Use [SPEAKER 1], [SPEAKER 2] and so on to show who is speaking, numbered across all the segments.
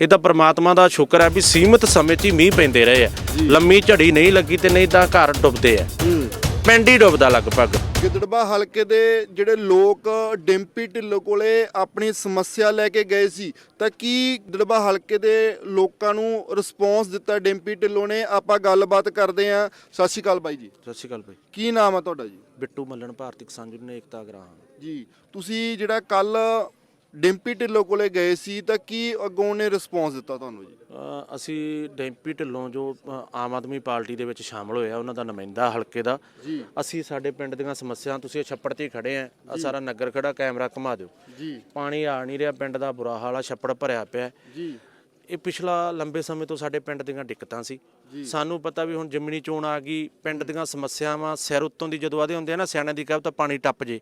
[SPEAKER 1] ਇਹ ਤਾਂ ਪ੍ਰਮਾਤਮਾ ਦਾ ਸ਼ੁਕਰ ਹੈ ਵੀ ਸੀਮਤ ਸਮੇਂ 'ਚ ਹੀ ਮੀਂਹ ਪੈਂਦੇ ਰਹੇ ਆ। ਲੰਮੀ ਝੜੀ ਨਹੀਂ ਲੱਗੀ ਤੇ ਨਹੀਂ ਤਾਂ ਘਰ ਡੁੱਬਦੇ ਆ। ਪਿੰਡ ਹੀ ਡੁੱਬਦਾ ਲਗਭਗ।
[SPEAKER 2] ਗਿੱਦੜਬਾ ਹਲਕੇ ਦੇ ਜਿਹੜੇ ਲੋਕ ਡਿੰਪੀ ਢਿੱਲੋਂ ਕੋਲੇ ਆਪਣੀ ਸਮੱਸਿਆ ਲੈ ਕੇ ਗਏ ਸੀ ਤਾਂ ਕੀ ਗਿੱਦੜਬਾ ਹਲਕੇ ਦੇ ਲੋਕਾਂ ਨੂੰ ਰਿਸਪੌਂਸ ਦਿੱਤਾ ਡਿੰਪੀ ਢਿੱਲੋਂ ਨੇ? ਆਪਾਂ ਗੱਲਬਾਤ ਕਰਦੇ ਆਂ ਸਤਿ ਸ਼੍ਰੀ ਅਕਾਲ ਬਾਈ ਜੀ।
[SPEAKER 1] ਸਤਿ ਸ਼੍ਰੀ ਅਕਾਲ ਭਾਈ
[SPEAKER 2] ਕੀ ਨਾਮ ਹੈ ਤੁਹਾਡਾ ਜੀ?
[SPEAKER 1] ਬਿੱਟੂ ਮੱਲਣ ਭਾਰਤੀ ਕਿਸਾਨ ਯੂਨੀਅਨ ਏਕਤਾ ਗ੍ਰਾਮ।
[SPEAKER 2] ਜੀ ਤੁਸੀਂ ਜਿਹੜਾ ਕੱਲ ਡਿੰਪੀ ਢਿੱਲੋਂ ਕੋਲੇ ਗਏ ਸੀ ਤਾਂ ਕੀ ਅੱਗੋਂ ਨੇ ਰਿਸਪੌਂਸ ਦਿੱਤਾ ਤੁਹਾਨੂੰ ਜੀ?
[SPEAKER 1] ਅ, ਅਸੀਂ ਡੈਂਪੀ ਢਿੱਲੋਂ ਜੋ ਅ, ਆਮ ਆਦਮੀ ਪਾਰਟੀ ਦੇ ਵਿੱਚ ਸ਼ਾਮਲ ਹੋਇਆ ਉਹਨਾਂ ਦਾ ਨੁਮਾਇੰਦਾ ਹਲਕੇ ਦਾ।
[SPEAKER 2] ਜੀ।
[SPEAKER 1] ਅਸੀਂ ਸਾਡੇ ਪਿੰਡ ਦੀਆਂ ਸਮੱਸਿਆਵਾਂ ਤੁਸੀਂ ਇਹ ਛੱਪੜ ਤੇ ਹੀ ਖੜੇ ਆ ਆ ਸਾਰਾ ਨਗਰ ਖੜਾ ਕੈਮਰਾ ਘੁਮਾ ਦਿਓ।
[SPEAKER 2] ਜੀ।
[SPEAKER 1] ਪਾਣੀ ਆ ਨਹੀਂ ਰਿਹਾ ਪਿੰਡ ਦਾ ਬੁਰਾ ਹਾਲ ਆ ਛੱਪੜ ਭਰਿਆ ਪਿਆ।
[SPEAKER 2] ਜੀ।
[SPEAKER 1] ਇਹ ਪਿਛਲਾ ਲੰਬੇ ਸਮੇਂ ਤੋਂ ਸਾਡੇ ਪਿੰਡ ਦੀਆਂ ਦਿੱਕਤਾਂ ਸੀ। ਸਾਨੂੰ ਪਤਾ ਵੀ ਹੁਣ ਜਿਮਣੀ ਚੋਣ ਆ ਗਈ ਪਿੰਡ ਦੀਆਂ ਸਮੱਸਿਆਵਾਂ ਸਿਰ ਉੱਤੋਂ ਦੀ ਜਦੋਂ ਆਦੇ ਹੁੰਦੇ ਆ ਨਾ ਸਿਆਣਿਆਂ ਦੀ ਕਹੇ ਤਾਂ ਪਾਣੀ ਟੱਪ ਜੇ।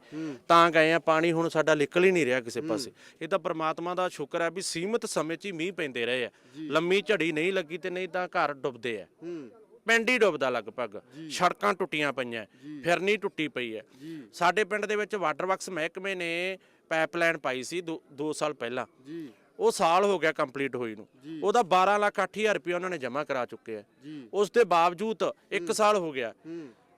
[SPEAKER 1] ਤਾਂ ਗਏ ਆ ਪਾਣੀ ਹੁਣ ਸਾਡਾ ਨਿਕਲ ਹੀ ਨਹੀਂ ਰਿਹਾ ਕਿਸੇ ਪਾਸੇ। ਇਹ ਤਾਂ ਪ੍ਰਮਾਤਮਾ ਦਾ ਸ਼ੁਕਰ ਹੈ ਵੀ ਸੀਮਤ ਸਮੇਂ 'ਚ ਹੀ ਮੀਂਹ ਪੈਂਦੇ ਰਹੇ ਆ। ਲੰਮੀ ਝੜੀ ਨਹੀਂ ਲੱਗੀ ਤੇ ਨਹੀਂ ਤਾਂ ਘਰ ਡੁੱਬਦੇ ਆ। ਪਿੰਡ ਹੀ ਡੁੱਬਦਾ ਲਗਭਗ। ਸੜਕਾਂ ਟੁੱਟੀਆਂ ਪਈਆਂ ਫਿਰਨੀ ਟੁੱਟੀ ਪਈ ਹੈ ਸਾਡੇ ਪਿੰਡ ਦੇ ਵਿੱਚ ਵਾਟਰ ਵਰਕਸ ਮਹਿਕਮੇ ਨੇ ਪਾਈਪਲਾਈਨ ਪਾਈ ਸੀ 2 ਸਾਲ ਪਹਿਲਾਂ।
[SPEAKER 2] ਜੀ।
[SPEAKER 1] ਉਹ ਸਾਲ ਹੋ ਗਿਆ ਕੰਪਲੀਟ ਹੋਈ ਨੂੰ। ਉਹਦਾ 12 ਲੱਖ 8000 ਰੁਪਏ ਉਹਨਾਂ ਨੇ ਜਮ੍ਹਾਂ ਕਰਾ ਚੁੱਕੇ ਆ। ਉਸ ਦੇ ਬਾਵਜੂਦ 1 ਸਾਲ ਹੋ ਗਿਆ।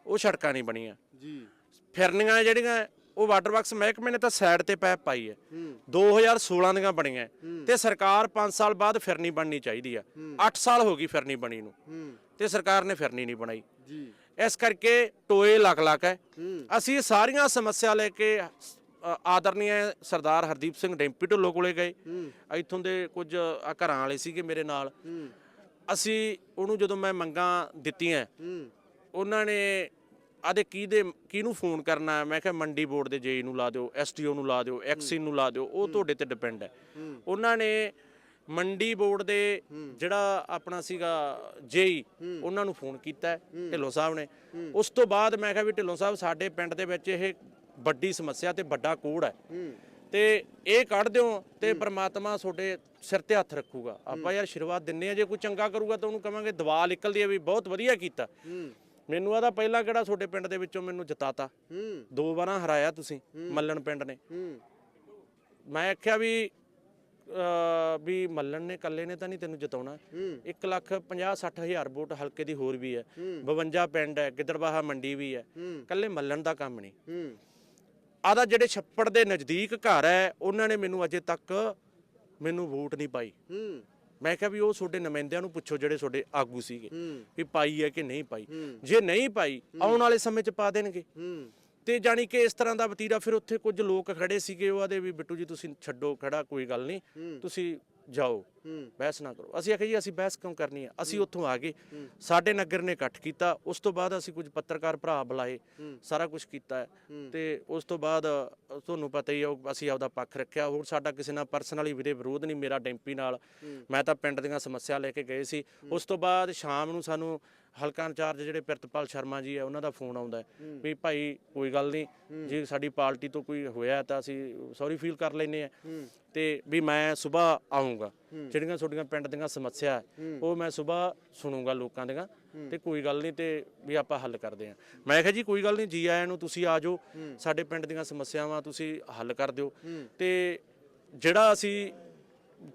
[SPEAKER 1] ਉਹ ਸੜਕਾਂ ਨਹੀਂ ਬਣੀਆਂ।
[SPEAKER 2] ਜੀ।
[SPEAKER 1] ਫਿਰਨੀਆਂ ਜਿਹੜੀਆਂ ਉਹ ਵਾਟਰ ਵਰਕਸ ਮਹਿਕਮੇ ਨੇ ਤਾਂ ਸਾਈਡ ਤੇ ਪੈਪ ਪਾਈ ਹੈ।
[SPEAKER 2] ਹੂੰ।
[SPEAKER 1] 2016 ਦੀਆਂ ਬਣੀਆਂ। ਤੇ ਸਰਕਾਰ 5 ਸਾਲ ਬਾਅਦ ਫਿਰਨੀ ਬਣਨੀ ਚਾਹੀਦੀ ਆ। 8 ਸਾਲ ਹੋ ਗਈ ਫਿਰਨੀ ਬਣੀ ਨੂੰ। ਤੇ ਸਰਕਾਰ ਨੇ ਫਿਰਨੀ ਨਹੀਂ ਬਣਾਈ।
[SPEAKER 2] ਜੀ।
[SPEAKER 1] ਇਸ ਕਰਕੇ ਟੋਏ ਲੱਖ ਲੱਖ ਹੈ। ਅਸੀਂ ਸਾਰੀਆਂ ਸਮੱਸਿਆ ਲੈ ਕੇ ਅ, ਆਦਰਨੀय ਸਰਦਾਰ ਹਰਦੀਪ ਸਿੰਘ ਡੈਂਪੀ ਢਿੱਲੋਂ ਕੋਲੇ ਗਏ। ਇੱਥੋਂ ਦੇ ਕੁਝ ਘਰਾਂ ਵਾਲੇ ਸੀਗੇ ਮੇਰੇ ਨਾਲ। ਅਸੀਂ ਉਹਨੂੰ ਜਦੋਂ ਮੈਂ ਮੰਗਾਂ ਦਿੱਤੀਆਂ
[SPEAKER 2] ਹੂੰ।
[SPEAKER 1] ਉਹਨਾਂ ਨੇ ਆਦੇ ਕੀ ਦੇ ਕਿਹਨੂੰ ਫੋਨ ਕਰਨਾ? ਮੈਂ ਕਿਹਾ ਮੰਡੀ ਬੋਰਡ ਦੇ ਜੇਈ ਨੂੰ ਲਾ ਦਿਓ ਐਸਟੀਓ ਨੂੰ ਲਾ ਦਿਓ ਐਕਸੀ ਨੂੰ ਲਾ ਦਿਓ ਉਹ ਤੁਹਾਡੇ ਤੇ ਡਿਪੈਂਡ ਹੈ। ਉਹਨਾਂ ਨੇ ਮੰਡੀ ਬੋਰਡ ਦੇ ਜਿਹੜਾ ਆਪਣਾ ਸੀਗਾ ਜੇਈ ਉਹਨਾਂ ਨੂੰ ਫੋਨ ਕੀਤਾ ਢਿੱਲੋਂ ਸਾਹਿਬ ਨੇ। ਉਸ ਤੋਂ ਬਾਅਦ ਮੈਂ ਕਿਹਾ ਵੀ ਢਿੱਲੋਂ ਸਾਹਿਬ ਸਾਡੇ ਪਿੰਡ ਦੇ ਵਿੱਚ ਇਹ ਵੱਡੀ ਸਮੱਸਿਆ ਤੇ ਵੱਡਾ ਕੋੜ ਹੈ। ਤੇ ਇਹ ਕੱਢ ਦਿਓ ਤੇ ਪ੍ਰਮਾਤਮਾ ਤੁਹਾਡੇ ਸਿਰ ਤੇ ਹੱਥ ਰੱਖੂਗਾ। ਆਪਾਂ ਯਾਰ ਆਸ਼ੀਰਵਾਦ ਦਿੰਨੇ ਆ ਜੇ ਕੋਈ ਚੰਗਾ ਕਰੂਗਾ ਤਾਂ ਉਹਨੂੰ ਕਵਾਂਗੇ ਦਵਾ ਨਿਕਲਦੀ ਹੈ ਵੀ ਬਹੁਤ ਵਧੀਆ ਕੀਤਾ। ਮੈਨੂੰ ਆਦਾ ਪਹਿਲਾਂ ਕਿਹੜਾ ਤੁਹਾਡੇ ਪਿੰਡ ਦੇ ਵਿੱਚੋਂ ਮੈਨੂੰ ਜਿਤਾਤਾ। ਦੋ ਵਾਰਾਂ ਹਰਾਇਆ ਤੁਸੀਂ ਮੱਲਣ ਪਿੰਡ ਨੇ। ਮੈਂ ਆਖਿਆ ਵੀ ਵੀ ਮੱਲਣ ਨੇ ਇਕੱਲੇ ਨੇ ਤਾਂ ਨਹੀਂ ਤੈਨੂੰ ਜਿਤਾਉਣਾ।
[SPEAKER 2] ਹੂੰ।
[SPEAKER 1] 1 ਲੱਖ 50 60 ਹਜ਼ਾਰ ਵੋਟ ਹਲਕੇ ਦੀ ਹੋਰ ਵੀ ਹੈ। 52 ਪਿੰਡ ਹੈ ਗਿੱਦੜਬਾਹਾ ਮੰਡੀ ਵੀ ਹੈ। ਇਕੱਲੇ ਮੱਲਣ ਦਾ ਕੰਮ ਨਹੀਂ। ਆਦਾ ਜਿਹੜੇ ਛੱਪੜ ਦੇ ਨਜ਼ਦੀਕ ਘਰ ਹੈ ਉਹਨਾਂ ਨੇ ਮੈਨੂੰ ਅਜੇ ਤੱਕ ਮੈਨੂੰ ਵੋਟ ਨਹੀਂ ਪਾਈ।
[SPEAKER 2] ਹੂੰ।
[SPEAKER 1] ਮੈਂ ਕਿਹਾ ਵੀ ਉਹ ਤੁਹਾਡੇ ਨੁਮਾਇੰਦਿਆਂ ਨੂੰ ਪੁੱਛੋ ਜਿਹੜੇ ਤੁਹਾਡੇ ਆਗੂ ਸੀਗੇ ਵੀ ਪਾਈ ਹੈ ਕਿ ਨਹੀਂ ਪਾਈ। ਜੇ ਨਹੀਂ ਪਾਈ ਆਉਣ ਵਾਲੇ ਸਮੇਂ 'ਚ ਪਾ ਦੇਣਗੇ।
[SPEAKER 2] ਹੂੰ।
[SPEAKER 1] ਤੇ ਜਾਣੀ ਕਿ ਇਸ ਤਰ੍ਹਾਂ ਦਾ ਵਤੀਰਾ ਫਿਰ ਉੱਥੇ ਕੁਝ ਲੋਕ ਖੜੇ ਸੀਗੇ ਉਹ ਆਦੇ ਵੀ ਬਿੱਟੂ ਜੀ ਤੁਸੀਂ ਛੱਡੋ ਖੜਾ ਕੋਈ ਗੱਲ ਨਹੀਂ। ਤੁਸੀਂ ਜਾਓ ਬਹਿਸ ਨਾ ਕਰੋ। ਅਸੀਂ ਆਖਿਆ ਜੀ ਅਸੀਂ ਬਹਿਸ ਕਿਉਂ ਕਰਨੀ ਹੈ ਅਸੀਂ ਉੱਥੋਂ ਆ ਗਏ। ਸਾਡੇ ਨਗਰ ਨੇ ਇਕੱਠ ਕੀਤਾ। ਉਸ ਤੋਂ ਬਾਅਦ ਅਸੀਂ ਕੁਝ ਪੱਤਰਕਾਰ ਭਰਾ ਬੁਲਾਏ ਸਾਰਾ ਕੁਝ ਕੀਤਾ। ਤੇ ਉਸ ਤੋਂ ਬਾਅਦ ਤੁਹਾਨੂੰ ਪਤਾ ਹੀ ਉਹ ਅਸੀਂ ਆਪਦਾ ਪੱਖ ਰੱਖਿਆ। ਹੋਰ ਸਾਡਾ ਕਿਸੇ ਨਾਲ ਪਰਸਨਲੀ ਵੀਰੇ ਵਿਰੋਧ ਨਹੀਂ ਮੇਰਾ ਡੈਂਪੀ ਨਾਲ। ਮੈਂ ਤਾਂ ਪਿੰਡ ਦੀਆਂ ਸਮੱਸਿਆ ਲੈ ਕੇ ਗਏ ਸੀ। ਉਸ ਤੋਂ ਬਾਅਦ ਸ਼ਾਮ ਨੂੰ ਸਾਨੂੰ ਹਲਕਾ ਇੰਚਾਰਜ ਜਿਹੜੇ ਪ੍ਰਿਤਪਾਲ ਸ਼ਰਮਾ ਜੀ ਹੈ ਉਹਨਾਂ ਦਾ ਫੋਨ ਆਉਂਦਾ ਹੈ ਵੀ ਭਾਈ ਕੋਈ ਗੱਲ ਨਹੀਂ ਜੇ ਸਾਡੀ ਪਾਰਟੀ ਤੋਂ ਕੋਈ ਹੋਇਆ ਤਾਂ ਅਸੀਂ ਸੌਰੀ ਫੀਲ ਕਰ ਲੈਨੇ ਆ ਤੇ ਵੀ ਮੈਂ ਸਵੇਰ ਆਉਂਗਾ ਜਿਹੜੀਆਂ ਤੁਹਾਡੀਆਂ ਪਿੰਡ ਦੀਆਂ ਸਮੱਸਿਆ ਉਹ ਮੈਂ ਸਵੇਰ ਸੁਣੂੰਗਾ ਲੋਕਾਂ ਦੀਆਂ ਤੇ ਕੋਈ ਗੱਲ ਨਹੀਂ ਤੇ ਵੀ ਆਪਾਂ ਹੱਲ ਕਰਦੇ ਆਂ ਮੈਂ ਕਿਹਾ ਜੀ ਕੋਈ ਗੱਲ ਨਹੀਂ ਜੀ ਆਇਆਂ ਨੂੰ ਤੁਸੀਂ ਆ ਜਾਓ ਸਾਡੇ ਪਿੰਡ ਦੀਆਂ ਸਮੱਸਿਆਵਾਂ ਤੁਸੀਂ ਹੱਲ ਕਰ ਦਿਓ। ਤੇ ਜਿਹੜਾ ਅਸੀਂ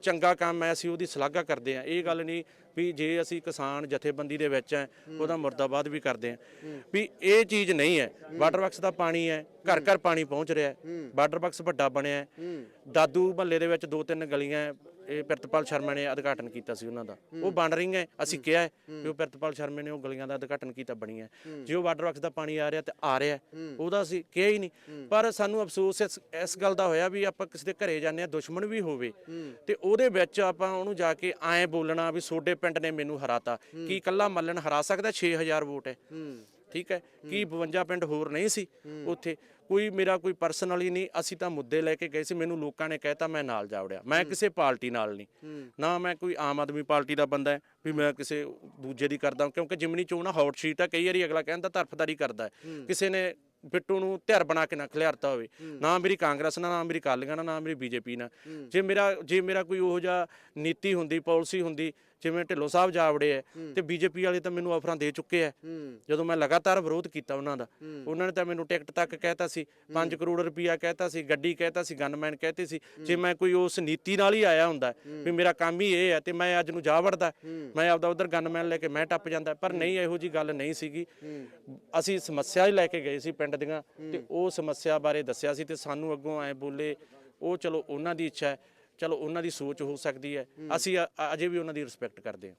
[SPEAKER 1] ਚੰਗਾ ਕੰਮ ਹੈ ਅਸੀਂ ਉਹਦੀ ਸ਼ਲਾਘਾ ਕਰਦੇ ਆਂ ਇਹ ਗੱਲ ਨਹੀਂ ਵੀ ਜੇ ਅਸੀਂ ਕਿਸਾਨ ਜਥੇਬੰਦੀ ਦੇ ਵਿੱਚ ਹੈ ਉਹਦਾ ਮੁਰਦਾਬਾਦ ਵੀ ਕਰਦੇ ਆਂ ਵੀ ਇਹ ਚੀਜ਼ ਨਹੀਂ ਹੈ ਵਾਟਰ ਵਰਕਸ ਦਾ ਪਾਣੀ ਹੈ ਘਰ ਘਰ ਪਾਣੀ ਪਹੁੰਚ ਰਿਹਾ ਹੈ। ਵਾਟਰ ਵਰਕਸ ਵੱਡਾ ਬਣਿਆ ਹੈ। ਦਾਦੂ ਮਹੱਲੇ ਦੇ ਵਿੱਚ ਦੋ ਤਿੰਨ ਗਲੀਆਂ ਹੈ, ਇਹ ਪ੍ਰਿਤਪਾਲ ਸ਼ਰਮਾ ਨੇ ਉਦਘਾਟਨ ਕੀਤਾ ਸੀ ਉਹਨਾਂ ਦਾ। ਉਹ ਬਣ ਰਹੀਆਂ ਹੈ। ਅਸੀਂ ਕਿਹਾ ਹੈ ਵੀ ਉਹ ਪ੍ਰਿਤਪਾਲ ਸ਼ਰਮਾ ਨੇ ਉਹ ਗਲੀਆਂ ਦਾ ਉਦਘਾਟਨ ਕੀਤਾ ਬਣੀਆਂ ਜੇ ਉਹ ਵਾਟਰ ਵਰਕਸ ਦਾ ਪਾਣੀ ਆ ਰਿਹਾ ਤੇ ਆ ਰਿਹਾ ਹੈ, ਉਹਦਾ ਅਸੀਂ ਕਿਹਾ ਹੀ ਨਹੀਂ। ਪਰ ਸਾਨੂੰ ਅਫਸੋਸ ਇਸ ਇਸ ਗੱਲ ਦਾ ਹੋਇਆ ਵੀ ਆਪਾਂ ਕਿਸੇ ਦੇ ਘਰੇ ਜਾਂਦੇ ਆ ਦੁਸ਼ਮਣ ਵੀ ਹੋਵੇ ਤੇ ਉਹਦੇ ਵਿੱਚ ਆਪਾਂ ਉਹਨੂੰ ਜਾ ਕੇ ਐਂ ਬੋਲਣਾ ਵੀ ਸੋਡੇ ਪਿੰਡ ਨੇ ਮੈਨੂੰ ਹਰਾਤਾ। ਕੀ ਕੱਲਾ ਮੱਲਣ ਹਰਾ ਸਕਦਾ? 6000 ਵੋਟ ਹੈ ਠੀਕ ਹੈ? ਕੀ 52 ਪਿੰਡ ਹੋਰ ਨਹੀਂ ਸੀ? ਉੱਥੇ ਕੋਈ ਮੇਰਾ ਕੋਈ ਪਰਸਨਲੀ ਨਹੀਂ ਅਸੀਂ ਤਾਂ ਮੁੱਦੇ ਲੈ ਕੇ ਗਏ ਸੀ ਮੈਨੂੰ ਲੋਕਾਂ ਨੇ ਕਹਿਤਾ ਮੈਂ ਨਾਲ ਜਾ ਵੜਿਆ। ਮੈਂ ਕਿਸੇ ਪਾਰਟੀ ਨਾਲ ਨਹੀਂ। ਨਾ ਮੈਂ ਕੋਈ ਆਮ ਆਦਮੀ ਪਾਰਟੀ ਦਾ ਬੰਦਾ ਵੀ ਮੈਂ ਕਿਸੇ ਦੂਜੇ ਦੀ ਕਰਦਾ ਕਿਉਂਕਿ ਜਿਮਨੀ ਚੋਣ ਹੌਟ ਸ਼ੀਟ ਆ ਕਈ ਵਾਰੀ ਅਗਲਾ ਕਹਿੰਦਾ ਤਰਫਦਾਰੀ ਕਰਦਾ ਕਿਸੇ ਨੇ ਬਿੱਟੂ ਨੂੰ ਧਿਰ ਬਣਾ ਕੇ ਨਾ ਖਿਲਾਰਤਾ ਹੋਵੇ। ਨਾ ਮੇਰੀ ਕਾਂਗਰਸ ਨਾਲ ਨਾ ਮੇਰੀ ਕਾਲੀਆਂ ਨਾਲ ਨਾ ਮੇਰੀ ਬੀਜੇਪੀ ਨਾਲ। ਜੇ ਮੇਰਾ ਜੇ ਮੇਰਾ ਕੋਈ ਉਹੋ ਜਿਹਾ ਨੀਤੀ ਹੁੰਦੀ ਪਾਲਿਸੀ ਹੁੰਦੀ ਜਿਵੇਂ ਢਿੱਲੋਂ ਸਾਹਿਬ ਜਾ ਵੜੇ ਐ ਤੇ ਬੀਜੇਪੀ ਵਾਲੇ ਤਾਂ ਮੈਨੂੰ ਆਫਰਾਂ ਦੇ ਚੁੱਕੇ ਐ। ਜਦੋਂ ਮੈਂ ਲਗਾਤਾਰ ਵਿਰੋਧ ਕੀਤਾ ਉਹਨਾਂ ਦਾ ਉਹਨਾਂ ਨੇ ਤਾਂ ਮੈਨੂੰ ਟਿਕਟ ਤੱਕ ਕਹਿਤਾ ਸੀ 5 ਕਰੋੜ ਰੁਪਇਆ ਕਹਿਤਾ ਸੀ ਗੱਡੀ ਕਹਿਤਾ ਸੀ ਗਨਮੈਨ ਕਹਤੇ ਸੀ। ਜੇ ਮੈਂ ਕੋਈ ਉਸ ਨੀਤੀ ਨਾਲ ਹੀ ਆਇਆ ਹੁੰਦਾ ਵੀ ਮੇਰਾ ਕੰਮ ਹੀ ਇਹ ਹੈ ਤੇ ਮੈਂ ਅੱਜ ਨੂੰ ਜਾ ਵੜਦਾ ਮੈਂ ਆਪਦਾ ਉਧਰ ਗਨਮੈਨ ਲੈ ਕੇ ਮੈਂ ਟੱਪ ਜਾਂਦਾ ਪਰ ਨਹੀਂ ਇਹੋ ਜੀ ਗੱਲ ਨਹੀਂ ਸੀਗੀ। ਅਸੀਂ ਸਮੱਸਿਆ ਹੀ ਲੈ ਕੇ ਗਏ ਸੀ ਪਿੰਡ ਦੀਆਂ ਤੇ ਉਹ ਸਮੱਸਿਆ ਬਾਰੇ ਦੱਸਿਆ ਸੀ ਤੇ ਸਾਨੂੰ ਅੱਗੋਂ ਐ ਬੋਲੇ ਉਹ ਚਲੋ ਉਹਨਾਂ ਦੀ ਇੱਛਾ ਹੈ ਚਲੋ ਉਹਨਾਂ ਦੀ ਸੋਚ ਹੋ ਸਕਦੀ ਹੈ। ਅਸੀਂ ਅ- ਅਜੇ ਵੀ ਉਹਨਾਂ ਦੀ ਰਿਸਪੈਕਟ ਕਰਦੇ ਹਾਂ।